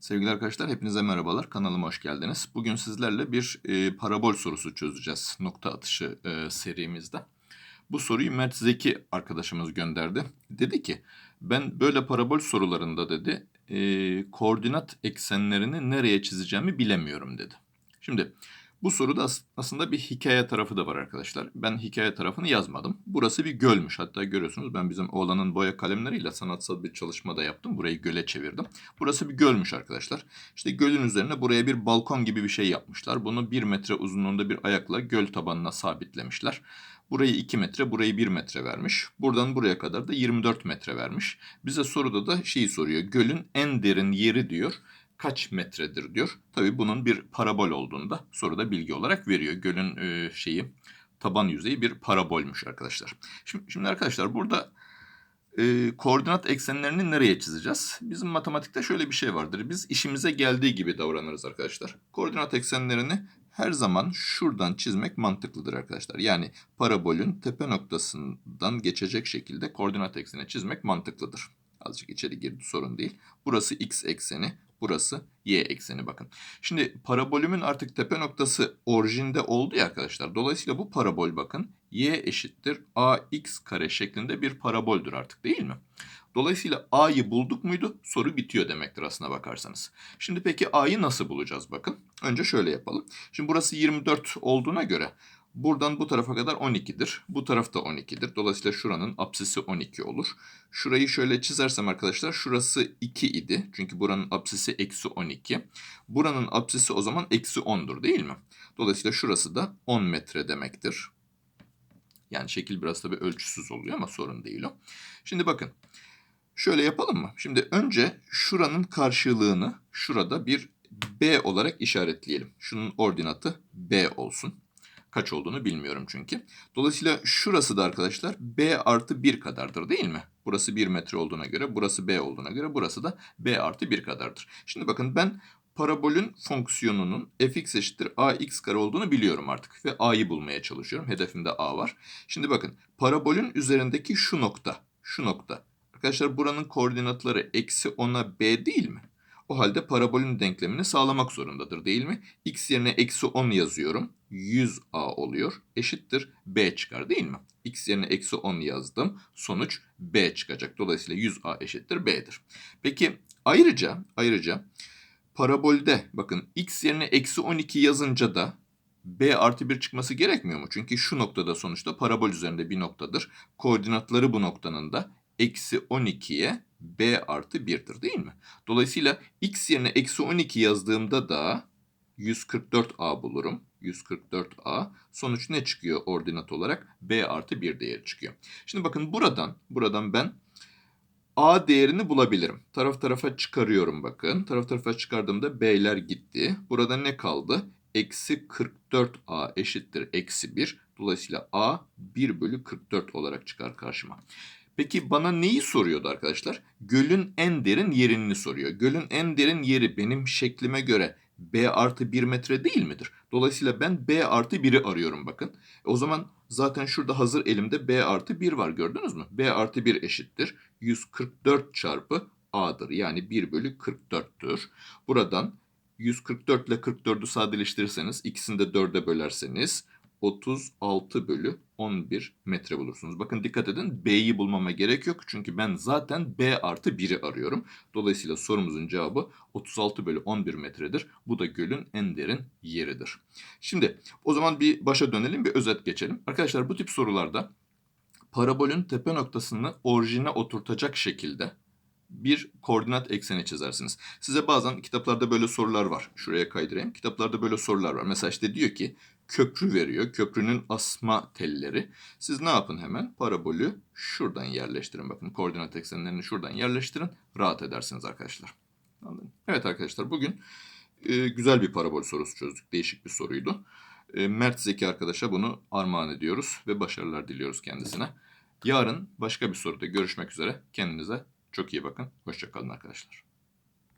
Sevgili arkadaşlar hepinize merhabalar. Kanalıma hoş geldiniz. Bugün sizlerle bir e, parabol sorusu çözeceğiz nokta atışı e, serimizde. Bu soruyu Mert Zeki arkadaşımız gönderdi. Dedi ki ben böyle parabol sorularında dedi e, koordinat eksenlerini nereye çizeceğimi bilemiyorum dedi. Şimdi bu soruda as- aslında bir hikaye tarafı da var arkadaşlar. Ben hikaye tarafını yazmadım. Burası bir gölmüş. Hatta görüyorsunuz ben bizim oğlanın boya kalemleriyle sanatsal bir çalışma da yaptım. Burayı göle çevirdim. Burası bir gölmüş arkadaşlar. İşte gölün üzerine buraya bir balkon gibi bir şey yapmışlar. Bunu 1 metre uzunluğunda bir ayakla göl tabanına sabitlemişler. Burayı 2 metre, burayı 1 metre vermiş. Buradan buraya kadar da 24 metre vermiş. Bize soruda da şeyi soruyor. Gölün en derin yeri diyor kaç metredir diyor. Tabii bunun bir parabol olduğunu da soruda bilgi olarak veriyor. Gölün e, şeyi taban yüzeyi bir parabolmüş arkadaşlar. Şimdi, şimdi arkadaşlar burada e, koordinat eksenlerini nereye çizeceğiz? Bizim matematikte şöyle bir şey vardır. Biz işimize geldiği gibi davranırız arkadaşlar. Koordinat eksenlerini her zaman şuradan çizmek mantıklıdır arkadaşlar. Yani parabolün tepe noktasından geçecek şekilde koordinat ekseni çizmek mantıklıdır. Azıcık içeri girdi sorun değil. Burası x ekseni, burası y ekseni bakın. Şimdi parabolümün artık tepe noktası orijinde oldu ya arkadaşlar. Dolayısıyla bu parabol bakın y eşittir ax kare şeklinde bir paraboldür artık değil mi? Dolayısıyla a'yı bulduk muydu soru bitiyor demektir aslına bakarsanız. Şimdi peki a'yı nasıl bulacağız bakın. Önce şöyle yapalım. Şimdi burası 24 olduğuna göre Buradan bu tarafa kadar 12'dir. Bu taraf da 12'dir. Dolayısıyla şuranın apsisi 12 olur. Şurayı şöyle çizersem arkadaşlar şurası 2 idi. Çünkü buranın apsisi eksi 12. Buranın apsisi o zaman eksi 10'dur değil mi? Dolayısıyla şurası da 10 metre demektir. Yani şekil biraz tabii ölçüsüz oluyor ama sorun değil o. Şimdi bakın. Şöyle yapalım mı? Şimdi önce şuranın karşılığını şurada bir B olarak işaretleyelim. Şunun ordinatı B olsun. Kaç olduğunu bilmiyorum çünkü. Dolayısıyla şurası da arkadaşlar B artı 1 kadardır değil mi? Burası 1 metre olduğuna göre, burası B olduğuna göre burası da B artı 1 kadardır. Şimdi bakın ben parabolün fonksiyonunun fx eşittir ax kare olduğunu biliyorum artık. Ve a'yı bulmaya çalışıyorum. Hedefimde a var. Şimdi bakın parabolün üzerindeki şu nokta, şu nokta. Arkadaşlar buranın koordinatları eksi 10'a b değil mi? O halde parabolün denklemini sağlamak zorundadır değil mi? x yerine eksi 10 yazıyorum. 100a oluyor. Eşittir b çıkar değil mi? x yerine eksi 10 yazdım. Sonuç b çıkacak. Dolayısıyla 100a eşittir b'dir. Peki ayrıca ayrıca parabolde bakın x yerine eksi 12 yazınca da b artı 1 çıkması gerekmiyor mu? Çünkü şu noktada sonuçta parabol üzerinde bir noktadır. Koordinatları bu noktanın da eksi 12'ye b artı 1'dir değil mi? Dolayısıyla x yerine eksi 12 yazdığımda da 144a bulurum. 144a. Sonuç ne çıkıyor ordinat olarak? b artı 1 değeri çıkıyor. Şimdi bakın buradan, buradan ben a değerini bulabilirim. Taraf tarafa çıkarıyorum bakın. Taraf tarafa çıkardığımda b'ler gitti. Burada ne kaldı? Eksi 44a eşittir eksi 1. Dolayısıyla a 1 bölü 44 olarak çıkar karşıma. Peki bana neyi soruyordu arkadaşlar? Gölün en derin yerini soruyor. Gölün en derin yeri benim şeklime göre B artı 1 metre değil midir? Dolayısıyla ben B artı 1'i arıyorum bakın. O zaman zaten şurada hazır elimde B artı 1 var gördünüz mü? B artı 1 eşittir. 144 çarpı A'dır. Yani 1 bölü 44'tür. Buradan 144 ile 44'ü sadeleştirirseniz ikisini de 4'e bölerseniz 36 bölü 11 metre bulursunuz. Bakın dikkat edin B'yi bulmama gerek yok. Çünkü ben zaten B artı 1'i arıyorum. Dolayısıyla sorumuzun cevabı 36 bölü 11 metredir. Bu da gölün en derin yeridir. Şimdi o zaman bir başa dönelim bir özet geçelim. Arkadaşlar bu tip sorularda parabolün tepe noktasını orijine oturtacak şekilde bir koordinat ekseni çizersiniz. Size bazen kitaplarda böyle sorular var. Şuraya kaydırayım. Kitaplarda böyle sorular var. Mesela işte diyor ki köprü veriyor. Köprünün asma telleri. Siz ne yapın hemen? Parabolü şuradan yerleştirin. Bakın koordinat eksenlerini şuradan yerleştirin. Rahat edersiniz arkadaşlar. Evet arkadaşlar bugün e, güzel bir parabol sorusu çözdük. Değişik bir soruydu. E, Mert Zeki arkadaşa bunu armağan ediyoruz ve başarılar diliyoruz kendisine. Yarın başka bir soruda görüşmek üzere. Kendinize çok iyi bakın. Hoşçakalın arkadaşlar.